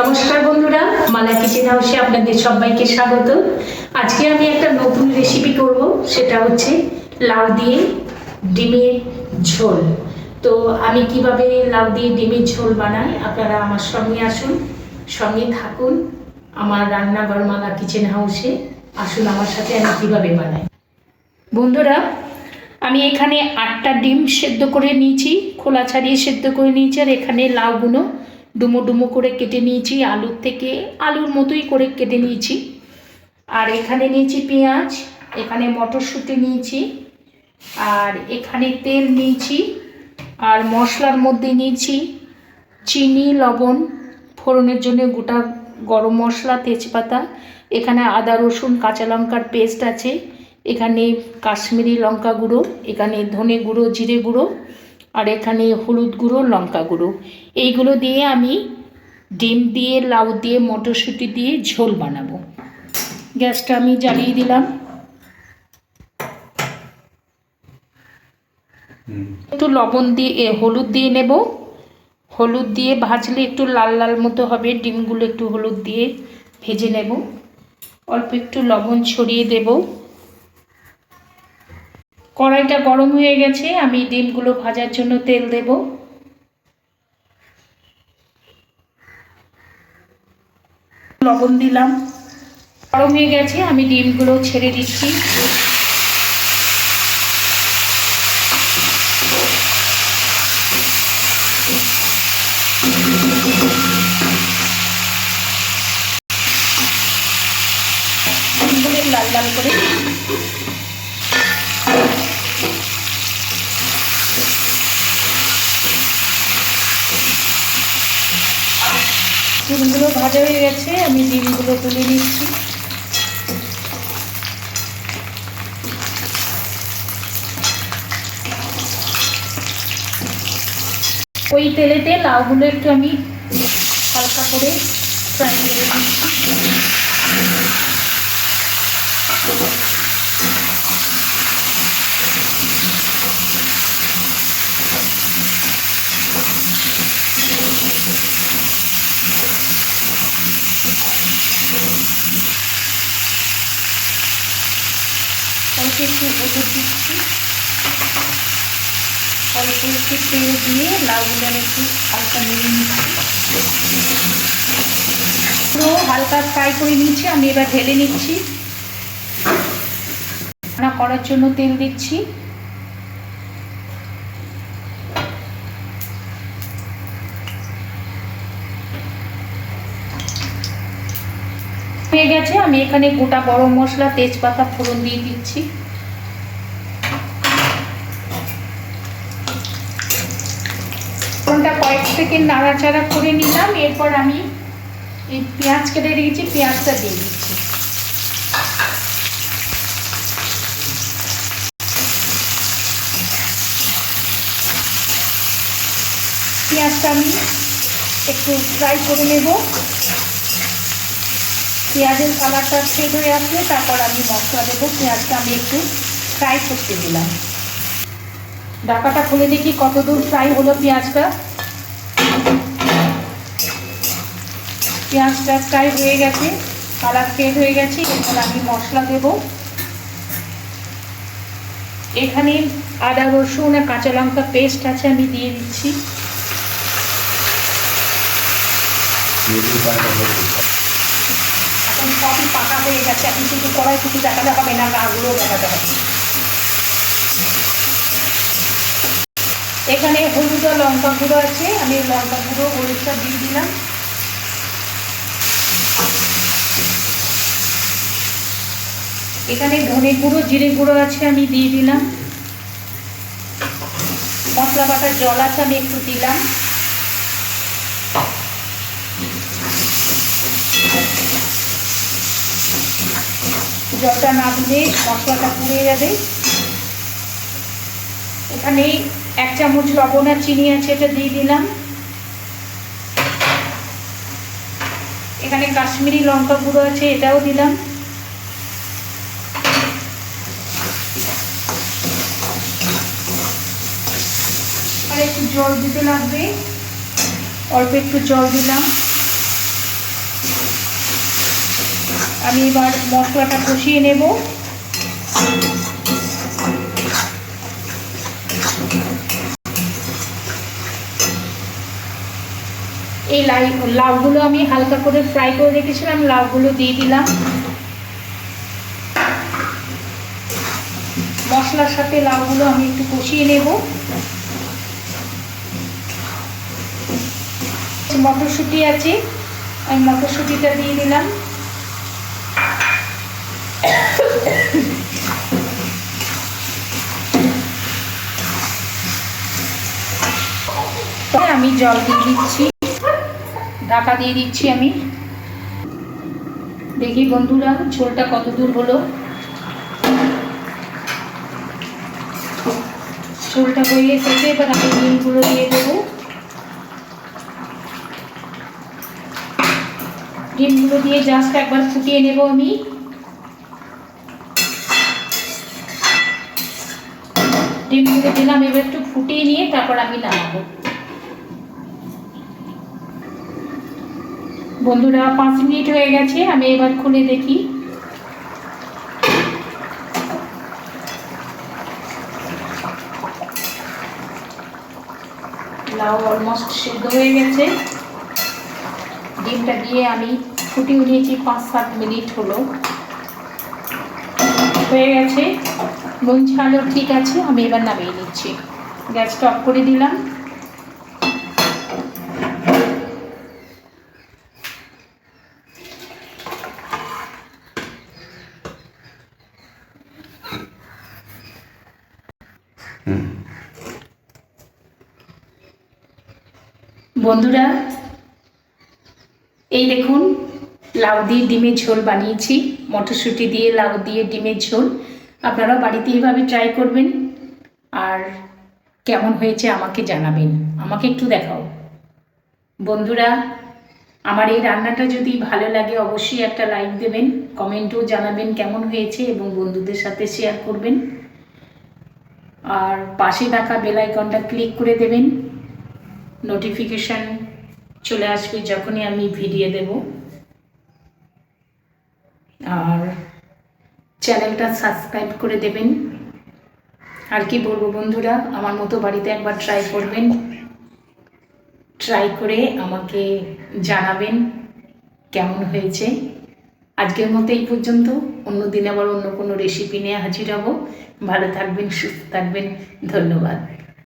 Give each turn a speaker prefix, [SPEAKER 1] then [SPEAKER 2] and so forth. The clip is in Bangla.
[SPEAKER 1] নমস্কার বন্ধুরা মালা কিচেন হাউসে আপনাদের সবাইকে স্বাগত। আজকে আমি একটা নতুন রেসিপি করব, সেটা হচ্ছে লাউ দিয়ে ডিমের ঝোল। তো আমি কীভাবে লাউ দিয়ে ডিমের ঝোল বানাই, আপনারা আমার সঙ্গে আসুন, সঙ্গে থাকুন, আমার রান্নাঘর মালা কিচেন হাউসে। আসুন আমার সাথে আমি কীভাবে বানাই। বন্ধুরা, আমি এখানে আটটা ডিম সেদ্ধ করে নিয়েছি, খোলা ছাড়িয়ে সেদ্ধ করে নিয়েছি, আর এখানে লাউগুলো ডুমো ডুমো করে কেটে নিয়েছি, আলুর থেকে আলুর মতোই করে কেটে নিয়েছি। আর এখানে নিয়েছি পেঁয়াজ, এখানে মটরশুঁটি নিয়েছি, আর এখানে তেল নিয়েছি, আর মশলার মধ্যে নিয়েছি চিনি, লবণ, ফোড়নের জন্য গোটা গরম মশলা, তেজপাতা, এখানে আদা, রসুন, কাঁচা লঙ্কার পেস্ট আছে, এখানে কাশ্মীরি লঙ্কা গুঁড়ো, এখানে ধনে গুঁড়ো, জিরে গুঁড়ো আর এখানে হলুদ গুঁড়ো, লঙ্কা গুঁড়ো। এইগুলো দিয়ে আমি ডিম দিয়ে, লাউ দিয়ে, মটরশুঁটি দিয়ে ঝোল বানাবো। গ্যাসটা আমি জ্বালিয়ে দিলাম। একটু লবণ দিয়ে হলুদ দিয়ে নেব। হলুদ দিয়ে ভাজলে একটু লাল লাল মতো হবে। ডিমগুলো একটু হলুদ দিয়ে ভেজে নেব। অল্প একটু লবণ ছড়িয়ে দেব। কড়াইটা গরম হয়ে গেছে, আমি ডিমগুলো ভাজার জন্য তেল দেব। লবণ দিলাম। গরম হয়ে গেছে, আমি ডিমগুলো ছেড়ে দিচ্ছি। লাল লাল করে ডিমগুলো ভাজা হয়ে গেছে, আমি ডিমগুলো তুলে নিচ্ছি। ওই তেলেতে লাউগুলো একটু আমি হালকা করে ফ্রাই করে দিচ্ছি অল্প একটু হলুদ দিচ্ছি। অল্প একটু তেল দিয়ে লাউগুলো একটু হালকা নেড়ে নিচ্ছি। পুরো হালকা ফ্রাই করে নিচ্ছি আমি এবার ঢেলে নিচ্ছি। রান্না করার জন্য তেল দিচ্ছি। হয়ে গেছে, আমি এখানে গোটা গরম মশলা, তেজপাতা ফোড়ন দিয়ে দিচ্ছি। সেকেন্ড নাড়াচাড়া করে নিলাম, এরপর আমি এই পেঁয়াজ কেটে রেখেছি, পেঁয়াজটা দিয়ে দিচ্ছি। পেঁয়াজটা আমি একটু ফ্রাই করে নেব। পেঁয়াজের কালারটা শেড হয়ে আসলে তারপর আমি মশলা দেবো, পেঁয়াজটা আমি একটু ফ্রাই করতে দিলাম। ঢাকাটা খুলে দেখি কতদূর ফ্রাই হলো পেঁয়াজটা। পেঁয়াজটা ফ্রাই হয়ে গেছে, কালার ফেড হয়ে গেছে এরপর আমি মশলা দেব। এখানে আদা, রসুন আর কাঁচা লঙ্কা পেস্ট আছে, আমি দিয়ে দিচ্ছি। এখন সবই পাকা হয়ে গেছে, এখন শুধু কড়াই শুধু দেখাতে হবে না, গাগুলো দেখাতে হবে। এখানে হলুদ লঙ্কা গুঁড়ো আছে, আমি লঙ্কা গুঁড়ো, হলুদটা দিয়ে দিলাম। এখানে ধনে গুঁড়ো, জিরে গুঁড়ো আছে আমি দিয়ে দিলাম। মশলা বাটার জল আছে, আমি একটু দিলাম। জলটা না দিলে মশলাটা পুড়ে যাবে। এখানে এক চামচ লবণ আর চিনি আছে, এটা দিয়ে দিলাম। এখানে কাশ্মীরি লঙ্কা গুঁড়ো আছে, এটাও দিলাম। আর একটু জল দিতে লাগবে। অল্প একটু জল দিলাম। আমি এবার মশলাটা কষিয়ে নেব। এই লাই, লাউগুলো আমি হালকা করে ফ্রাই করে রেখেছিলাম, লাউগুলো দিয়ে দিলাম। মশলার সাথে লাউগুলো আমি একটু কষিয়ে নেব। মটরশুঁটি আছে, আমি মটরশুঁটিটা দিয়ে দিলাম। আমি জল দিয়ে দিচ্ছি। ঢাকা দিয়ে দিচ্ছি আমি। দেখি বন্ধুরা, ঝোলটা কত দূর হলো? ঝোলটা হয়ে এসেছে এবার আমি ডিমগুলো দিয়ে দেবো। ডিমগুলো দিয়ে জাস্ট একবার ফুটিয়ে নেব আমি। ডিমগুলো দিলাম, এবার একটু ফুটিয়ে নিয়ে তারপর আমি নামাবো। বন্ধুরা, পাঁচ মিনিট হয়ে গেছে, আমি এবার খুলে দেখি। লাউ অলমোস্ট সিদ্ধ হয়ে গেছে। ডিমটা দিয়ে আমি ফুটিয়ে নিয়েছি পাঁচ সাত মিনিট হলো। হয়ে গেছে। নুন ঝালও ঠিক আছে, আমি এবার নামিয়ে নিচ্ছি। গ্যাসটা অফ করে দিলাম। বন্ধুরা, এই দেখুন, লাউ দিয়ে ডিমের ঝোল বানিয়েছি। মটরশুঁটি দিয়ে, লাউ দিয়ে ডিমের ঝোল। আপনারাও বাড়িতে এইভাবে ট্রাই করবেন। আর কেমন হয়েছে আমাকে জানাবেন। আমাকে একটু দেখাও। বন্ধুরা, আমার এই রান্নাটা যদি ভালো লাগে, অবশ্যই একটা লাইক দেবেন কমেন্টও জানাবেন কেমন হয়েছে এবং বন্ধুদের সাথে শেয়ার করবেন। আর পাশে থাকা বেল আইকনটা ক্লিক করে দেবেন। নোটিফিকেশান চলে আসবে যখনই আমি ভিডিও দেব। আর চ্যানেলটা সাবস্ক্রাইব করে দেবেন। আর কি বলব বন্ধুরা, আমার মতো বাড়িতে একবার ট্রাই করবেন। ট্রাই করে আমাকে জানাবেন কেমন হয়েছে। আজকের মতো এই পর্যন্ত। অন্য দিন আবার অন্য কোনো রেসিপি নিয়ে হাজির হব। ভালো থাকবেন, সুস্থ থাকবেন। ধন্যবাদ।